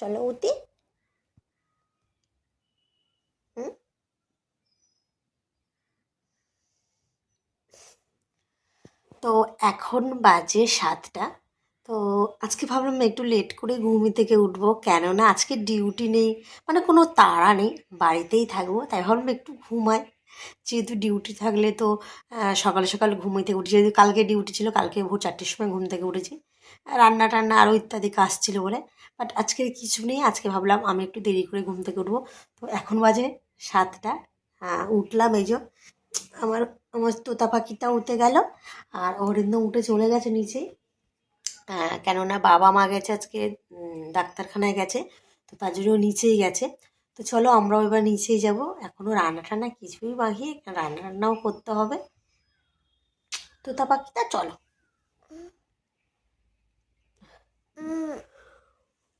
চলো হুম? তো এখন বাজে সাতটা। তো আজকে ভাবলাম একটু লেট করে ঘুমি থেকে উঠবো, কেননা আজকে ডিউটি নেই মানে কোনো তাড়া নেই, বাড়িতেই থাকব, তাই ভাবলাম একটু ঘুমাই। যেহেতু ডিউটি থাকলে তো সকালে সকাল থেকে উঠি, যেহেতু কালকে ডিউটি ছিল, কালকে ভোর চারটের সময় ঘুম থেকে উঠেছি। রান্না টান্না আরও ইত্যাদি কাজ ছিল বলে বাট আজকে কিছু নেই, আজকে ভাবলাম আমি একটু দেরি করে ঘুম থেকে উঠবো। তো এখন বাজে সাতটা উঠলাম এই আমার আমার তোতা পাখিটা উঠে গেল, আর অরিন্দ উঠে চলে গেছে নিচে। কেননা বাবা মা গেছে আজকে ডাক্তারখানায় গেছে, তো তার জন্য নিচেই গেছে। তো চলো আমরাও এবার নিচেই যাব। এখনও রান্না টান্না কিছুই বাকি রান্না টান্নাও করতে হবে। তোতা পাখিটা চলো।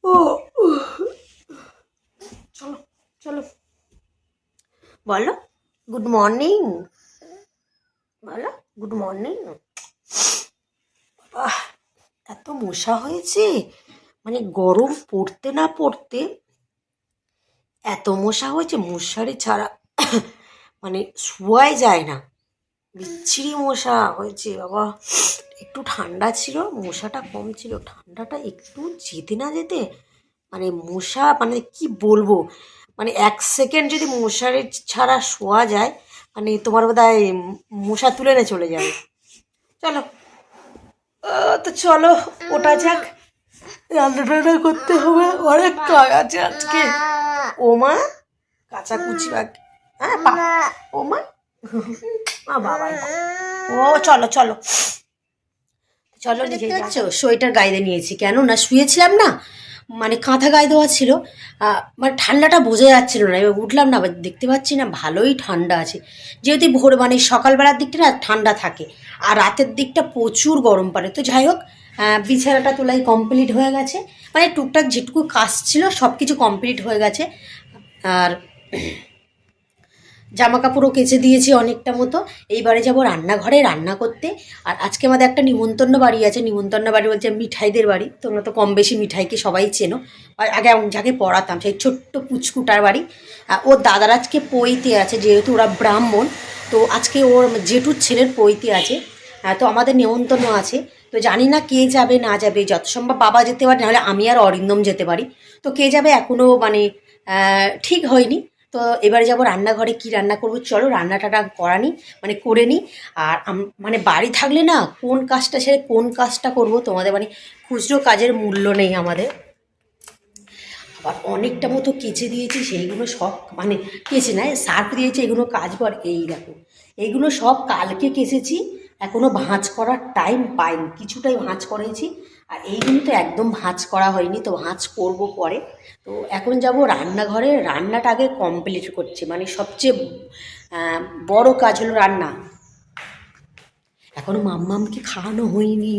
ও চলো চলো। বলো গুড মর্নিং বলো গুড মর্নিং বাহ, এত মশা হয়েছে। মানে গরম পড়তে না পড়তে এত মশা হয়েছে, মশারি ছাড়া মানে শোয়াই যায় না। বিচ্ছিরি মশা হয়েছে বাবা। একটু ঠান্ডা ছিল, মশাটা কম ছিল। ঠান্ডাটা একটু যেতে না যেতে মানে মশা মানে কি বলব? মানে এক সেকেন্ড যদি মশারি ছাড়া শোয়া যায় মানে তোমার বোধ হয় মশা তুলে নিয়ে চলে যাবে। চলো। তো চলো, ওটা যাক। রান্না করতে হবে, অনেক কাজ আছে আজকে। ও মা কাঁচা কুচি বাকি হ্যাঁ পা ও চলো চলো। চলো দেখতে সোয়েটার গায়ে দিয়ে নিয়েছি। কেন? না শুয়েছিলাম না? মানে কাঁথা গায়ে দেওয়া ছিল। মানে ঠান্ডাটা বোঝা যাচ্ছিল না। এবার উঠলাম না দেখতে পাচ্ছি না ভালোই ঠান্ডা আছে। যেহেতু ভোর মানে সকালবেলার দিকটা না ঠান্ডা থাকে। আর রাতের দিকটা প্রচুর গরম পড়ে। তো যাই হোক বিছানাটা তোলাই কমপ্লিট হয়ে গেছে। মানে টুকটাক যেটুকু কাজ ছিল সব কিছু কমপ্লিট হয়ে গেছে। আর জামা কাপড়ও কেচে দিয়েছি অনেকটা মতো। এইবারে যাব রান্নাঘরে রান্না করতে। আর আজকে আমাদের একটা নিমন্ত্রণ বাড়ি আছে। নিমন্ত্রণ বাড়ি বলছে মিঠাইদের বাড়ি। তোমরা তো কম বেশি মিঠাইকে সবাই চেনো। আগে যাকে পড়াতাম সেই ছোট্ট পুচকুটার বাড়ি। ওর দাদার আজকে পৈতে আছে যেহেতু ওরা ব্রাহ্মণ। তো আজকে ওর জেঠুর ছেলের পৈতে আছে। আহ, তো আমাদের নিমন্ত্রণ আছে। তো জানি না কে যাবে না যাবে। যত সম্ভব বাবা যেতে পারে নাহলে আমি আর অরিন্দম যেতে পারি। তো কে যাবে এখনও মানে ঠিক হয়নি। তো এবারে যাব রান্নাঘরে, কি রান্না করব? চলো রান্নাটা করা নি মানে করে নিই। আর মানে বাড়ি থাকলে না, কোন কাজটা ছেড়ে কোন কাজটা করব তোমাদের? মানে খুচরো কাজের মূল্য নেই আমাদের। আবার অনেকটা মতো কেচে দিয়েছি, সেইগুলো সব মানে কেচে নাই সার্ফ দিয়েছি, এগুলো কাজ কর এই দেখো। এইগুলো সব কালকে কেচেছি এখনও ভাঁজ করার টাইম পাইনি, কিছুটাই ভাঁজ করেছি। আর এই দিন তো একদম ভাঁজ করা হয়নি, তো ভাঁজ করব পরে। তো এখন যাব রান্নাঘরে, রান্নাটা আগে কমপ্লিট করছি মানে সবচেয়ে বড় কাজ হলো রান্না। এখনও মাম্মামকে খাওয়ানো হয়নি।